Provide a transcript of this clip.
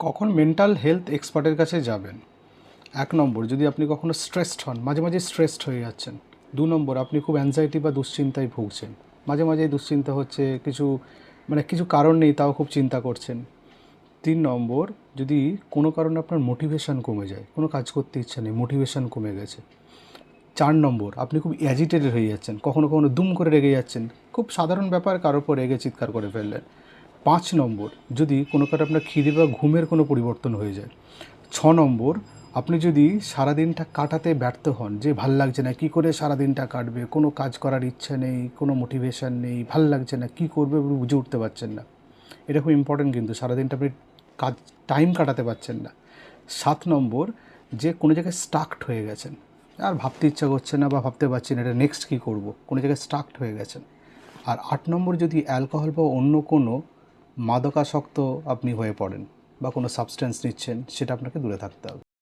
কখন mental health এক্সপার্টের কাছে যাবেন? এক নম্বর, যদি আপনি কখনো স্ট্রেসড হন, মাঝে মাঝে স্ট্রেসড হয়ে যাচ্ছেন। দু নম্বর, আপনি খুব অ্যাংজাইটি বা দুশ্চিন্তায় ভুগছেন। মাঝে মাঝে দুশ্চিন্তা হচ্ছে, কিছু মানে কিছু কারণ নেই, তাও খুব চিন্তা করছেন। তিন নম্বর, যদি কোনো কারণে আপনার মোটিভেশন কমে যায়, কোনো কাজ করতে ইচ্ছা নেই মোটিভেশন কমে গেছে। চার নম্বর, আপনি খুব অ্যাজিটেটেড হয়ে যাচ্ছেন, কখনো কখনো দুম করে রেগে যাচ্ছেন। খুব সাধারণ ব্যাপার, কারোর উপর রেগে চিৎকার করে ফেললেন। পাঁচ নম্বর, যদি কোনো কারণে আপনার খিদে বা ঘুমের কোনো পরিবর্তন হয়ে যায়, ছ নম্বর, আপনি যদি সারাদিনটা কাটাতে ব্যর্থ হন, যে ভালো লাগছে না, কী করে সারাদিনটা কাটবে, কোনো কাজ করার ইচ্ছা নেই, কোনো মোটিভেশন নেই, ভালো লাগছে না, কী করবে বুঝে উঠতে পারছেন না। এটা খুব ইম্পর্টেন্ট কিন্তু, সারাদিনটা আপনি কাজ টাইম কাটাতে পারছেন না। সাত নম্বর, যে কোনো জায়গায় স্টাকড হয়ে গেছেন, আর ভাবতে ইচ্ছা করছে না বা ভাবতে পারছেন এটা নেক্সট কী করব? কোনো জায়গায় স্টাকড হয়ে গেছেন। আর আট নম্বর, যদি অ্যালকোহল বা অন্য কোনো মাদকাসক্ত আপনি হয়ে পড়েন বা কোনো সাবস্টেন্স নিচ্ছেন সেটা আপনাকে দূরে থাকতে হবে।